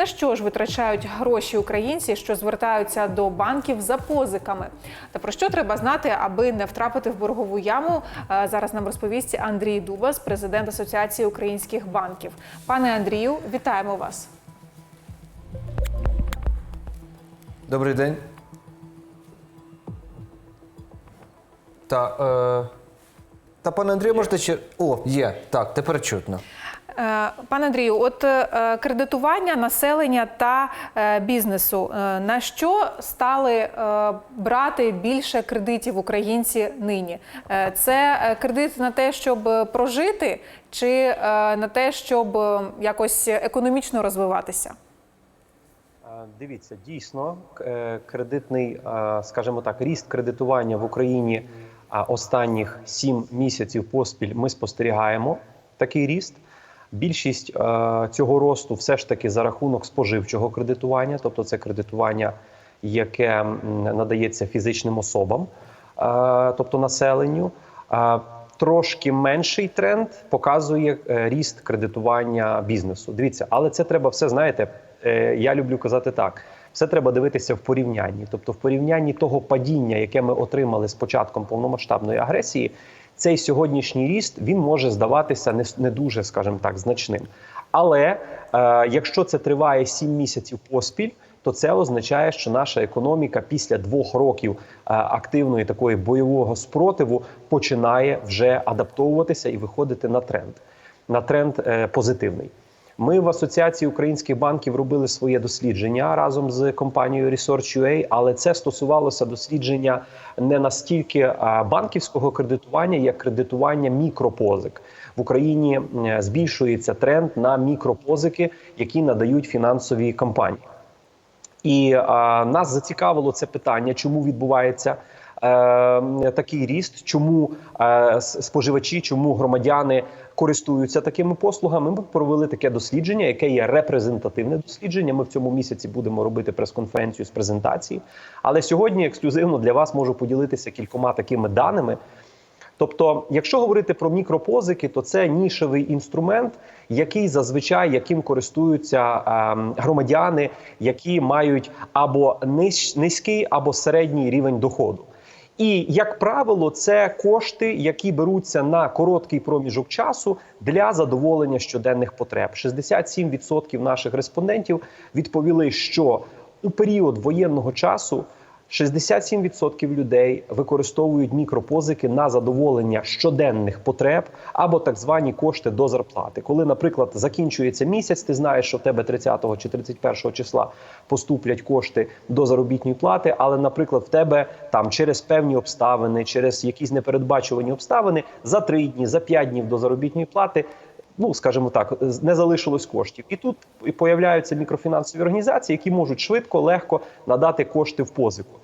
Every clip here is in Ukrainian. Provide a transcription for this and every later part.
На що ж витрачають гроші українці, що звертаються до банків за позиками? Та про що треба знати, аби не втрапити в боргову яму? Е, Зараз нам розповість Андрій Дубас, президент Асоціації українських банків. Пане Андрію, вітаємо вас. Добрий день. Та, е, та пане Андрію, можете ще. О, є. Так, тепер чутно. Е, Пане Андрію, от е, кредитування населення та е, бізнесу. На що стали брати більше кредитів українці нині? Це кредит на те, щоб прожити, чи на те, щоб якось економічно розвиватися? Дивіться, дійсно, кредитний, скажімо так, ріст кредитування в Україні останніх сім місяців поспіль ми спостерігаємо такий ріст. Більшість е, цього росту все ж таки за рахунок споживчого кредитування, тобто це кредитування, яке надається фізичним особам, е, тобто населенню. Е, Трошки менший тренд показує е, ріст кредитування бізнесу. Дивіться, але це треба все знаєте. е, Я люблю казати так: все треба дивитися в порівнянні. Тобто, в порівнянні того падіння, яке ми отримали з початком повномасштабної агресії, цей сьогоднішній ріст він може здаватися не, не дуже, скажімо так, значним. Але е, якщо це триває 7 місяців поспіль, то це означає, що наша економіка після двох років е, активної такої бойового спротиву починає вже адаптовуватися і виходити на тренд, на тренд е, позитивний. Ми в Асоціації українських банків робили своє дослідження разом з компанією Research.ua, але це стосувалося дослідження не настільки банківського кредитування, як кредитування мікропозик. В Україні збільшується тренд на мікропозики, які надають фінансові компанії. І а, нас зацікавило це питання, чому відбувається такий ріст, чому е, споживачі, чому громадяни користуються такими послугами. Ми провели таке дослідження, яке є репрезентативне дослідження. Ми в цьому місяці будемо робити прес-конференцію з презентації. Але сьогодні ексклюзивно для вас можу поділитися кількома такими даними. Тобто, якщо говорити про мікропозики, то це нішевий інструмент, який зазвичай яким користуються ем, громадяни, які мають або низький, або середній рівень доходу. І як правило, це кошти, які беруться на короткий проміжок часу для задоволення щоденних потреб. 67% наших респондентів відповіли, що у період воєнного часу 67% людей використовують мікропозики на задоволення щоденних потреб або так звані кошти до зарплати. Коли, наприклад, закінчується місяць, ти знаєш, що в тебе 30 чи 31 числа поступлять кошти до заробітної плати, але, наприклад, в тебе там через певні обставини, через якісь непередбачувані обставини за 3 дні, за 5 днів до заробітної плати ну скажімо так, не залишилось коштів. І тут і появляються мікрофінансові організації, які можуть швидко, легко надати кошти в позику.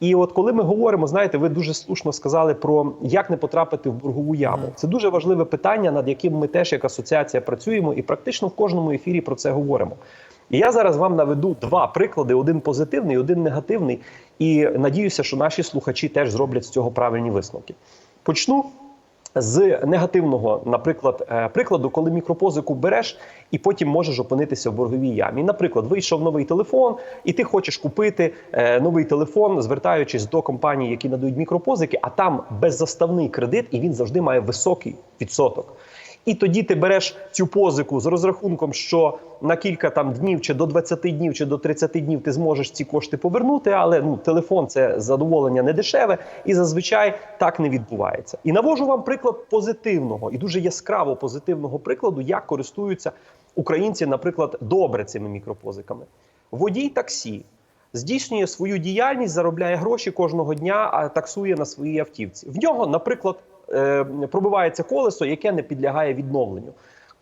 І от коли ми говоримо, знаєте, ви дуже слушно сказали про як не потрапити в боргову яму. Це дуже важливе питання, над яким ми теж як асоціація працюємо, і практично в кожному ефірі про це говоримо. І я зараз вам наведу два приклади: один позитивний, один негативний. І надіюся, що наші слухачі теж зроблять з цього правильні висновки. Почну з негативного, наприклад, е, прикладу, коли мікропозику береш і потім можеш опинитися в борговій ямі. Наприклад, вийшов новий телефон, і ти хочеш купити е, новий телефон, звертаючись до компаній, які надають мікропозики, а там беззаставний кредит, і він завжди має високий відсоток. І тоді ти береш цю позику з розрахунком, що на кілька там днів, чи до 20 днів, чи до 30 днів ти зможеш ці кошти повернути. Але ну телефон це задоволення не дешеве, і зазвичай так не відбувається. І навожу вам приклад позитивного і дуже яскраво позитивного прикладу, як користуються українці, наприклад, добре цими мікропозиками. Водій таксі здійснює свою діяльність, заробляє гроші кожного дня, а таксує на своїй автівці. В нього, наприклад, е, пробивається колесо, яке не підлягає відновленню.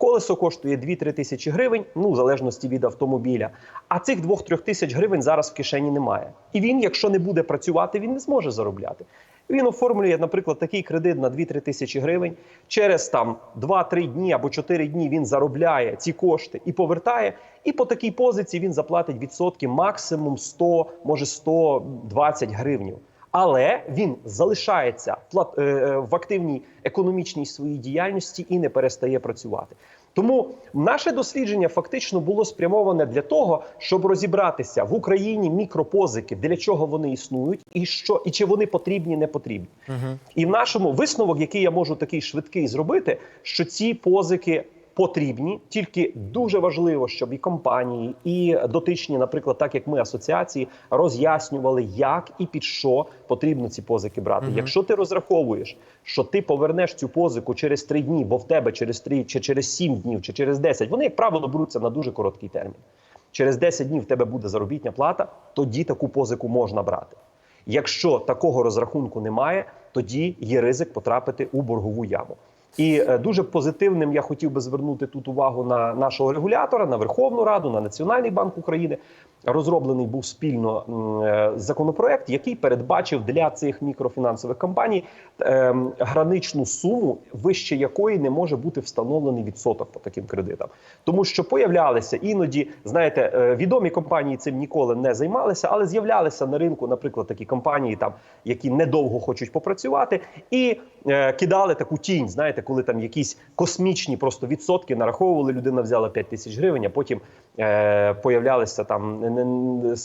Колесо коштує 2-3 тисячі гривень, ну в залежності від автомобіля. А цих 2-3 тисяч гривень зараз в кишені немає. І він, якщо не буде працювати, він не зможе заробляти. Він оформлює, наприклад, такий кредит на 2-3 тисячі гривень. Через там 2-3 дні або 4 дні він заробляє ці кошти і повертає. І по такій позиції він заплатить відсотки максимум 100, може 120 гривень. Але він залишається е, е, в активній економічній своїй діяльності і не перестає працювати. Тому наше дослідження фактично було спрямоване для того, щоб розібратися в Україні мікропозики, для чого вони існують, і що і чи вони потрібні, не потрібні. І в нашому висновок, який я можу такий швидкий зробити, що ці позики. Потрібні тільки дуже важливо, щоб і компанії, і дотичні, наприклад, так як ми асоціації, роз'яснювали, як і під що потрібно ці позики брати. Якщо ти розраховуєш, що ти повернеш цю позику через три дні, бо в тебе через три чи через сім днів, чи через 10, вони, як правило, беруться на дуже короткий термін. Через 10 днів в тебе буде заробітня плата, тоді таку позику можна брати. Якщо такого розрахунку немає, тоді є ризик потрапити у боргову яму. І е, дуже позитивним я хотів би звернути тут увагу на нашого регулятора, на Верховну Раду, на Національний банк України. Розроблений був спільно е, законопроект, який передбачив для цих мікрофінансових компаній ем, граничну суму, вище якої не може бути встановлений відсоток по таким кредитам, тому що появлялися іноді, знаєте, е, відомі компанії цим ніколи не займалися, але з'являлися на ринку, наприклад, такі компанії, там які недовго хочуть попрацювати, і е, кидали таку тінь. Знаєте, коли там якісь космічні просто відсотки нараховували, людина взяла 5 тисяч гривень, а потім е, появлялися там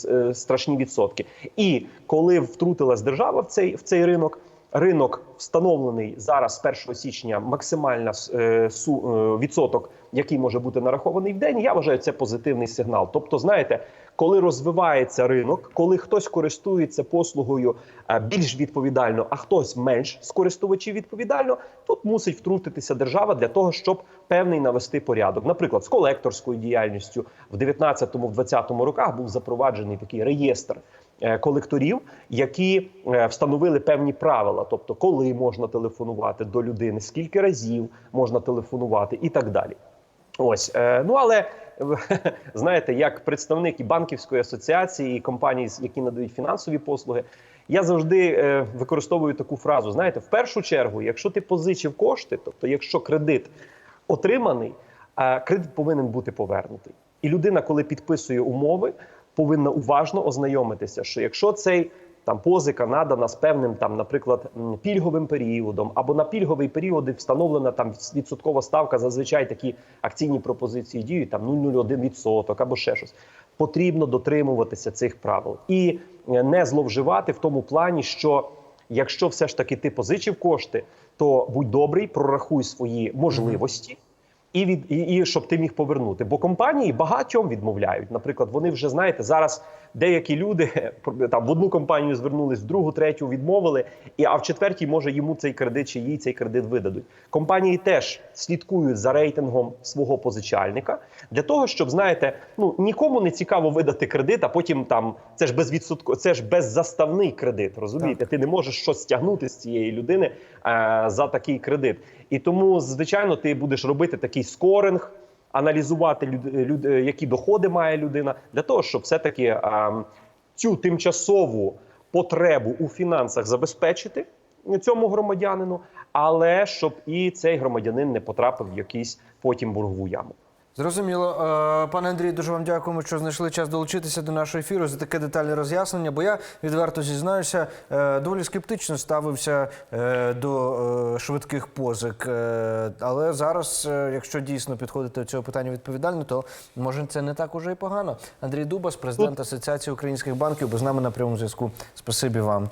е, страшні відсотки. І коли втрутилась держава в цей в цей ринок. Ринок встановлений зараз з 1 січня максимальна е, су, відсоток, який може бути нарахований в день. Я вважаю, це позитивний сигнал. Тобто, знаєте, коли розвивається ринок, коли хтось користується послугою е, більш відповідально, а хтось менш з користувачів відповідально, тут мусить втрутитися держава для того, щоб певний навести порядок. Наприклад, з колекторською діяльністю в 19-20 роках був запроваджений такий реєстр е, колекторів, які е, встановили певні правила, тобто коли можна телефонувати до людини, скільки разів можна телефонувати, і так далі. Ось е, ну але знаєте, як представник і банківської асоціації, і компаній, які надають фінансові послуги, я завжди е, використовую таку фразу: знаєте, в першу чергу, якщо ти позичив кошти, тобто якщо кредит отриманий, кредит повинен бути повернутий. І людина, коли підписує умови, повинна уважно ознайомитися, що якщо цей там позика надана з певним там, наприклад, пільговим періодом, або на пільговий період встановлена там відсоткова ставка. Зазвичай такі акційні пропозиції діють там 0,01% або ще щось. Потрібно дотримуватися цих правил і е, не зловживати в тому плані, що якщо все ж таки ти позичив кошти, то будь добрий, прорахуй свої можливості. І від і, і щоб ти міг повернути. Бо компанії багатьом відмовляють. Наприклад, вони вже знаєте, зараз деякі люди там в одну компанію звернулись, в другу, третю відмовили, і а в четвертій може йому цей кредит чи їй цей кредит видадуть. Компанії теж слідкують за рейтингом свого позичальника для того, щоб знаєте, ну нікому не цікаво видати кредит, а потім там це ж безвідсотко, це ж беззаставний кредит. Розумієте, ти не можеш щось стягнути з цієї людини е, за такий кредит. І тому, звичайно, ти будеш робити такий скоринг, аналізувати люд, люд, які доходи має людина, для того, щоб все-таки е, цю тимчасову потребу у фінансах забезпечити цьому громадянину, але щоб і цей громадянин не потрапив в якийсь потім боргову яму. Зрозуміло, Е, пане Андрій, дуже вам дякуємо, що знайшли час долучитися до нашого ефіру за таке детальне роз'яснення. Бо я відверто зізнаюся, е, доволі скептично ставився е, до швидких позик. Але зараз, якщо дійсно підходити до цього питання відповідально, то може це не так уже і погано. Андрій Дубас, президент Асоціації українських банків, був з нами на прямому зв'язку. Спасибі вам.